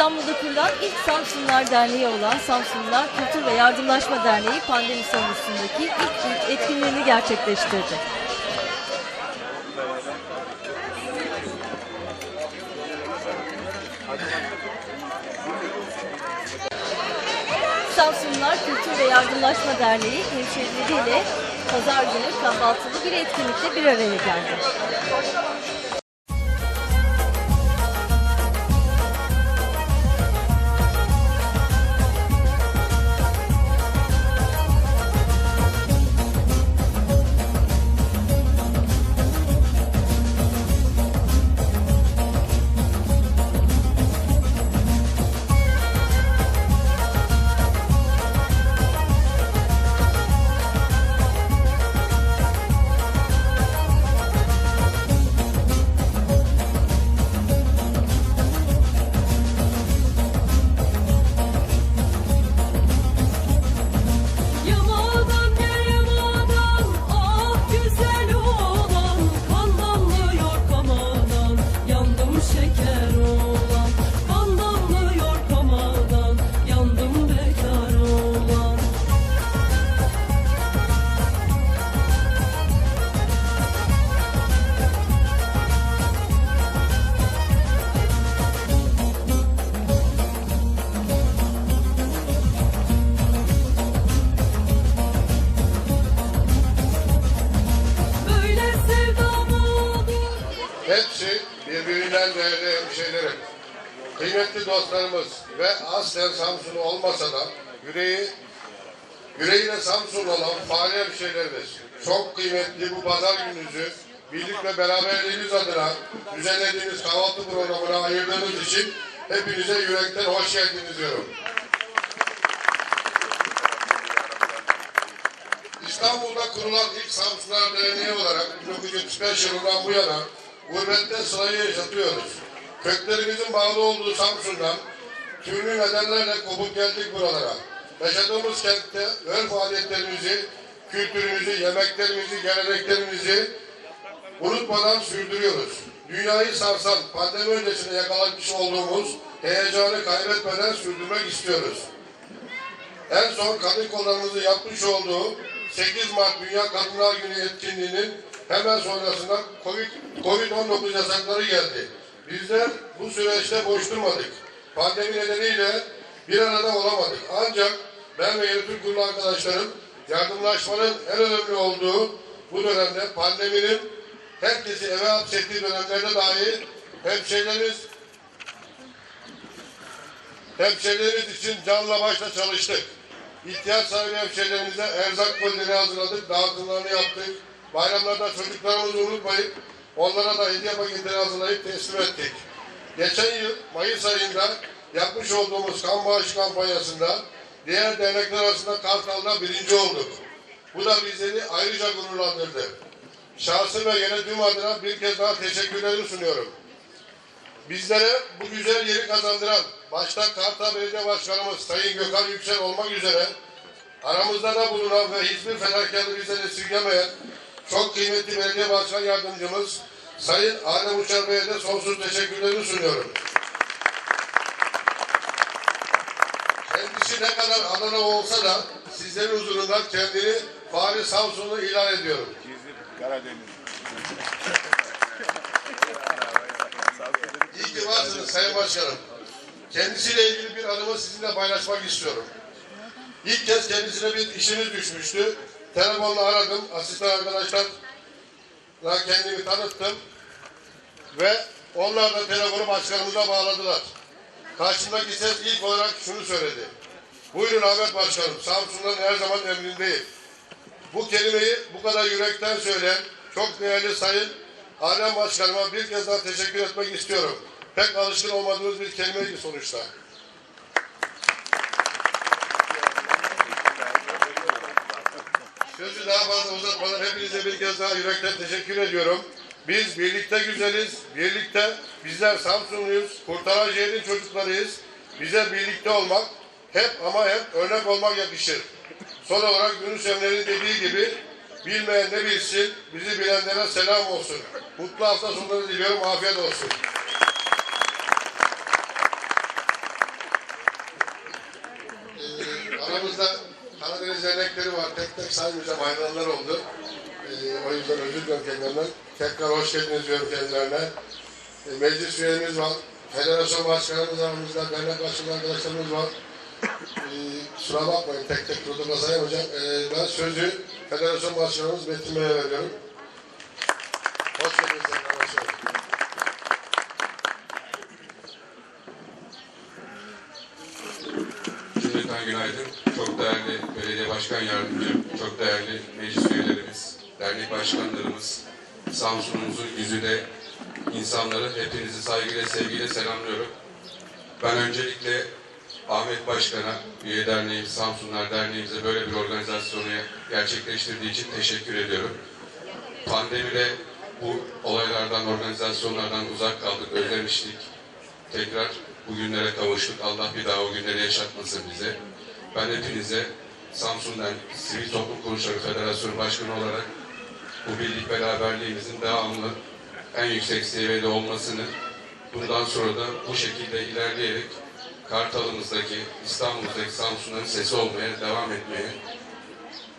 İstanbul'da kurulan ilk Samsunlar Derneği olan Samsunlar Kültür ve Yardımlaşma Derneği pandemi sonrasındaki ilk büyük etkinliğini gerçekleştirdi. Samsunlar Kültür ve Yardımlaşma Derneği hemşehrileriyle pazar günü kahvaltılı bir etkinlikte bir araya geldi. Kıymetli dostlarımız ve aslen Samsunlu olmasa da yüreği yüreğiyle Samsun olan fare hemşehrilerimiz. Çok kıymetli bu pazar gününüzü birlik ve beraberliğimiz adına düzenlediğimiz kahvaltı programına ayırdığınız için hepinize yürekten hoş geldiniz diyorum. İstanbul'da kurulan ilk Samsunlar Derneği olarak 1975 yılından bu yana gurbette sırayı yaşatıyoruz. Köklerimizin bağlı olduğu Samsun'dan türlü nedenlerle kopup geldik buralara. Yaşadığımız kentte örf adetlerimizi, kültürümüzü, yemeklerimizi, geleneklerimizi unutmadan sürdürüyoruz. Dünyayı sarsan pandemi öncesinde yakalamış olduğumuz heyecanı kaybetmeden sürdürmek istiyoruz. En son kadın kollarımızın yapmış olduğu 8 Mart Dünya Kadınlar Günü etkinliğinin hemen sonrasında Covid- Covid-19 yasakları geldi. Bizler bu süreçte boş durmadık. Pandemi nedeniyle bir arada olamadık. Ancak ben ve yönetim kurulu arkadaşlarım yardımlaşmanın en önemli olduğu bu dönemde pandeminin herkesi eve hapsettiği dönemlerde dahi hemşehrilerimiz Hemşehrilerimiz için canla başla çalıştık. İhtiyaç sahibi hemşehrilerimize erzak kolileri hazırladık, dağıtımlarını yaptık. Bayramlarda çocuklarımızı unutmayıp onlara da hediye paketleri hazırlayıp teslim ettik. Geçen yıl Mayıs ayında yapmış olduğumuz kan bağışı kampanyasında diğer dernekler arasında Kartal'da birinci olduk. Bu da bizleri ayrıca gururlandırdı. Şahsım ve yönetim adına bir kez daha teşekkürlerimi sunuyorum. Bizlere bu güzel yeri kazandıran başta Kartal Belediye Başkanımız Sayın Gökhan Yüksel olmak üzere aramızda da bulunan ve hiçbir fedakarlığı bizden esirgemeyen çok kıymetli belediye başkan yardımcımız Sayın Adem Uçar Bey'e de sonsuz teşekkürlerimi sunuyorum. Kendisi ne kadar Adana olsa da sizlerin huzurunda kendini Fahri Samsunlu ilan ediyorum. Karadeniz. İyi ki varsınız Sayın Başkanım. Kendisiyle ilgili bir anımı sizinle paylaşmak istiyorum. İlk kez kendisine bir işimiz düşmüştü. Telefonla aradım. Asistan arkadaşlarla kendimi tanıttım. Ve onlar da telefonu başkanımıza bağladılar. Karşımdaki ses ilk olarak şunu söyledi. Buyurun Ahmet Başkanım, Samsun'dan her zaman emrindeyim. Bu kelimeyi bu kadar yürekten söyleyen çok değerli Sayın Adem Başkanıma bir kez daha teşekkür etmek istiyorum. Pek alışkın olmadığımız bir kelimeydi sonuçta. Sözü daha fazla uzatmadan hepinize bir kez daha yürekten teşekkür ediyorum. Biz birlikte güzeliz, birlikte bizler Samsunluyuz, kurtaran şehrin çocuklarıyız. Bize birlikte olmak, hep ama hep örnek olmak yakışır. Son olarak Yunus Emre'nin dediği gibi bilmeyen ne bilsin, bizi bilenlere selam olsun. Mutlu hafta sonları diliyorum, afiyet olsun. Dernekleri var. Tek tek saymayacağım ayrılanlar oldu. Ee, o yüzden özür diliyorum kendilerinden. Tekrar hoş geldiniz diyorum kendilerine. Ee, meclis üyelerimiz var. Federasyon başkanımız. Aramızda dernek başkanı arkadaşlarımız var. Ee, kusura bakmayın tek tek durdurma sayamayacağım. Ee, ben sözü Federasyon Başkanımız Metin Bey'e veriyorum. Hoş geldiniz Sayın Başkanım. Cümleten günaydın. Çok değerli belediye başkan yardımcım, çok değerli meclis üyelerimiz, dernek başkanlarımız, Samsun'umuzun yüzüne insanları hepinizi saygıyla, sevgiyle selamlıyorum. Ben öncelikle Ahmet Başkan'a, üye derneğim, Samsunlar Derneğimize böyle bir organizasyonu gerçekleştirdiği için teşekkür ediyorum. Pandemide bu olaylardan, organizasyonlardan uzak kaldık, özlemiştik. Tekrar bugünlere kavuştuk. Allah bir daha o günleri yaşatmasın bize. Ben hepinize Samsun'dan Sivil Toplum Kuruluşları Federasyonu Başkanı olarak bu birlik beraberliğimizin devamlı en yüksek seviyede olmasını bundan sonra da bu şekilde ilerleyerek Kartal'ımızdaki, İstanbul'daki Samsun'un sesi olmaya devam etmeye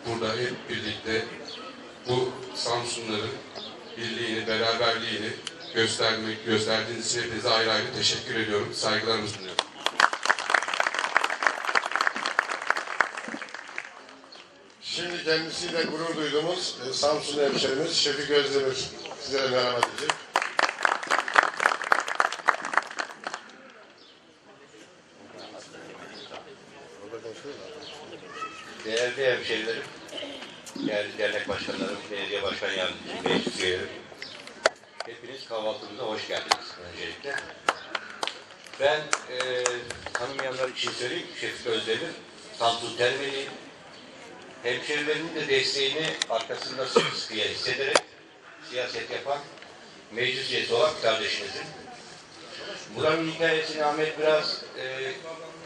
burada hep birlikte bu Samsunların birliğini, beraberliğini göstermek, gösterdiğiniz için hepinize ayrı ayrı teşekkür ediyorum. Saygılarımı sunuyorum. Şimdi kendisiyle gurur duyduğumuz e, Samsun hemşerimiz Şefik Özdemir sizlere merhaba diyecek. Değerli hemşehrilerim, değerli dernek başkanlarım, belediye başkan yardımcım, meclis üyelerim. Hepiniz kahvaltımıza hoş geldiniz öncelikle. Ben e, tanımayanlar için söyleyeyim, Şefik Özdemir, Samsun Termeliyim. Hemşehrilerimin de desteğini arkasında sıkı sıkıya hissederek siyaset yapan meclis üyesi olan bir. Buranın hikayesini Ahmet biraz e,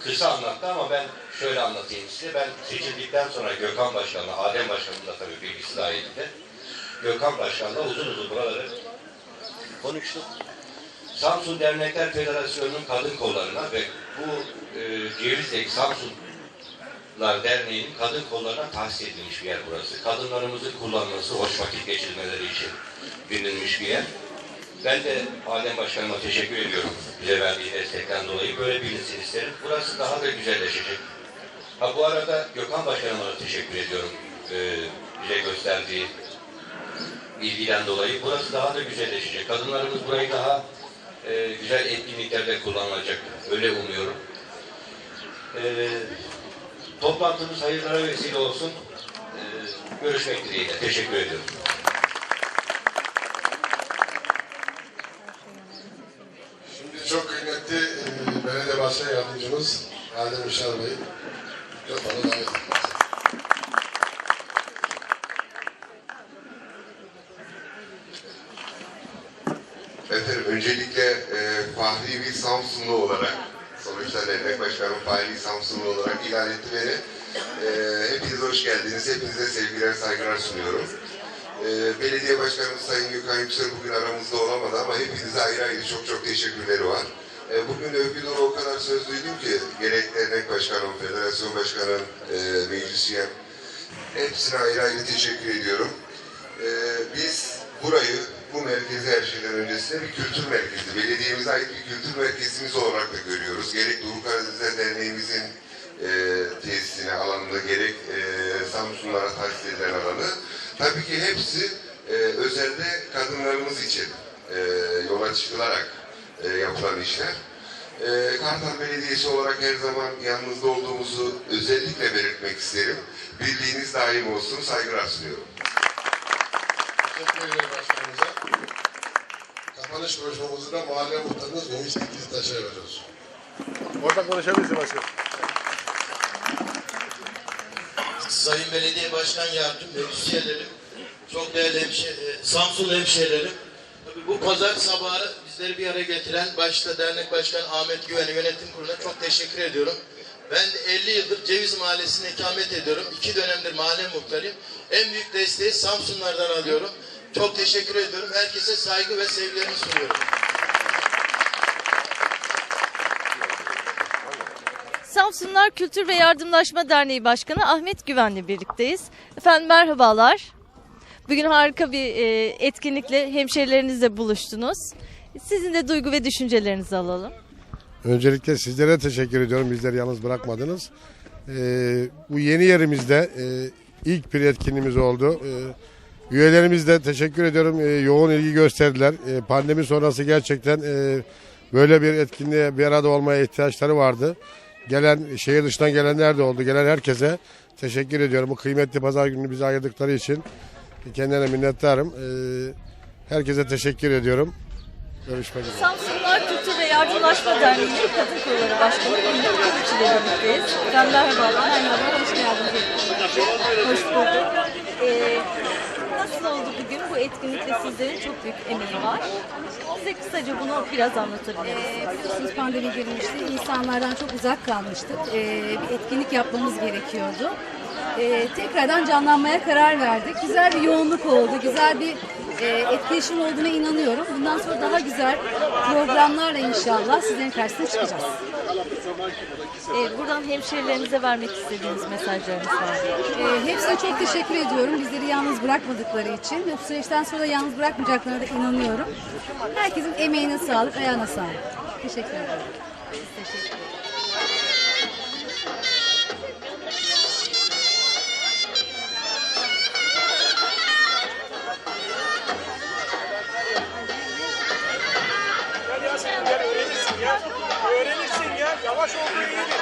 kısa anlattı ama ben şöyle anlatayım size. Ben seçildikten sonra Gökhan Başkan'la, Adem Başkan'ın da tabii bilgisi dahilinde. Gökhan Başkan'la uzun uzun buraları konuştuk. Samsun Dernekler Federasyonu'nun kadın kollarına ve bu e, Ceviz'deki Samsunlar Derneği'nin kadın kollarına tahsis edilmiş bir yer burası. Kadınlarımızın kullanması, hoş vakit geçirmeleri için bilinmiş bir yer. Ben de Adem Başkanıma teşekkür ediyorum bize verdiği destekten dolayı. Böyle bilinsin isterim. Burası daha da güzelleşecek. Ha bu arada Gökhan Başkanıma da teşekkür ediyorum ee, bize gösterdiği ilgiden dolayı. Burası daha da güzelleşecek. Kadınlarımız burayı daha e, güzel etkinliklerde kullanılacak. Öyle umuyorum. Ee, toplantımız hayırlara vesile olsun. Ee, görüşmek dileğiyle. Teşekkür ediyorum. Şimdi çok kıymetli e, belediye başkan yardımcımız Adem Üşar Bey. Yapanı davet. Efendim öncelikle e, Fahri bir Samsunlu olarak sonuçta dernek başkanım Fahri Samsunlu olarak ilan etti beni. E, hepiniz hoş geldiniz. Hepinize sevgiler, saygılar sunuyorum. E, belediye başkanımız Sayın Gökhan Yüksel bugün aramızda olamadı ama hepinize ayrı ayrı çok çok teşekkürleri var. E, bugün Övgüdor'a o kadar söz duydum ki gerek dernek başkanım, federasyon başkanım, e, meclis üyem hepsine ayrı ayrı teşekkür ediyorum. E, biz burayı bu merkezi her şeyden öncesinde bir kültür merkezi, belediyemize ait bir kültür merkezimiz olarak da görüyoruz. Gerek Doğu Karadenizler Derneğimizin e, tesisine, alanını, gerek e, Samsunlara tahsis edilen alanı. Tabii ki hepsi e, özelde kadınlarımız için e, yola çıkılarak e, yapılan işler. E, Kartal Belediyesi olarak her zaman yanınızda olduğumuzu özellikle belirtmek isterim. Birliğiniz daim olsun, saygılar sunuyorum. Teşekkür ederim konuşmamızı da mahalle muhtarımız Ümit Dikiztaş'a veriyoruz. Orada konuşabilirsin başkanım. Sayın Belediye Başkan Yardımcım, meclis üyelerim, çok değerli hemşe, e, Samsun hemşehrilerim. Tabii bu pazar sabahı bizleri bir araya getiren başta dernek başkanı Ahmet Güven'e yönetim kuruluna çok teşekkür ediyorum. Ben de 50 yıldır Ceviz Mahallesi'nde ikamet ediyorum. İki dönemdir mahalle muhtarıyım. En büyük desteği Samsunlardan alıyorum. Çok teşekkür ediyorum. Herkese saygı ve sevgilerimi sunuyorum. Samsunlar Kültür ve Yardımlaşma Derneği Başkanı Ahmet Güven'le birlikteyiz. Efendim merhabalar. Bugün harika bir e, etkinlikle hemşerilerinizle buluştunuz. Sizin de duygu ve düşüncelerinizi alalım. Öncelikle sizlere teşekkür ediyorum. Bizleri yalnız bırakmadınız. Ee, bu yeni yerimizde e, ilk bir etkinliğimiz oldu. Ee, üyelerimiz de teşekkür ediyorum. Ee, yoğun ilgi gösterdiler. Ee, pandemi sonrası gerçekten e, böyle bir etkinliğe bir arada olmaya ihtiyaçları vardı. Gelen şehir dışından gelenler de oldu. Gelen herkese teşekkür ediyorum. Bu kıymetli pazar gününü bize ayırdıkları için kendilerine minnettarım. Ee, herkese teşekkür ediyorum. Görüşmek üzere. Samsunlar Kültür ve Yardımlaşma Derneği Kadın Kolları Başkanı Ümit Kılıç ile birlikteyiz. Efendim merhabalar. Merhaba, hoş geldiniz. Hoş bulduk. Ee, oldu bugün? Bu etkinlikte sizlerin çok büyük emeği var. Size kısaca bunu biraz anlatabilir misiniz? Ee, biliyorsunuz pandemi girmişti. İnsanlardan çok uzak kalmıştık. Ee, bir etkinlik yapmamız gerekiyordu. Ee, tekrardan canlanmaya karar verdik. Güzel bir yoğunluk oldu. Güzel bir e, etkileşim olduğuna inanıyorum. Bundan sonra daha güzel programlarla inşallah sizlerin karşısına çıkacağız. Ee, buradan hemşerilerinize vermek istediğiniz mesajlarınız var? Ee, hepsine çok teşekkür ediyorum. Bizleri yalnız bırakmadıkları için. Bu süreçten sonra da yalnız bırakmayacaklarına da inanıyorum. Herkesin emeğine sağlık, ayağına sağlık. Teşekkür ederim. Teşekkür ederim. Öğrenirsin ya. Yavaş olduğu iyidir.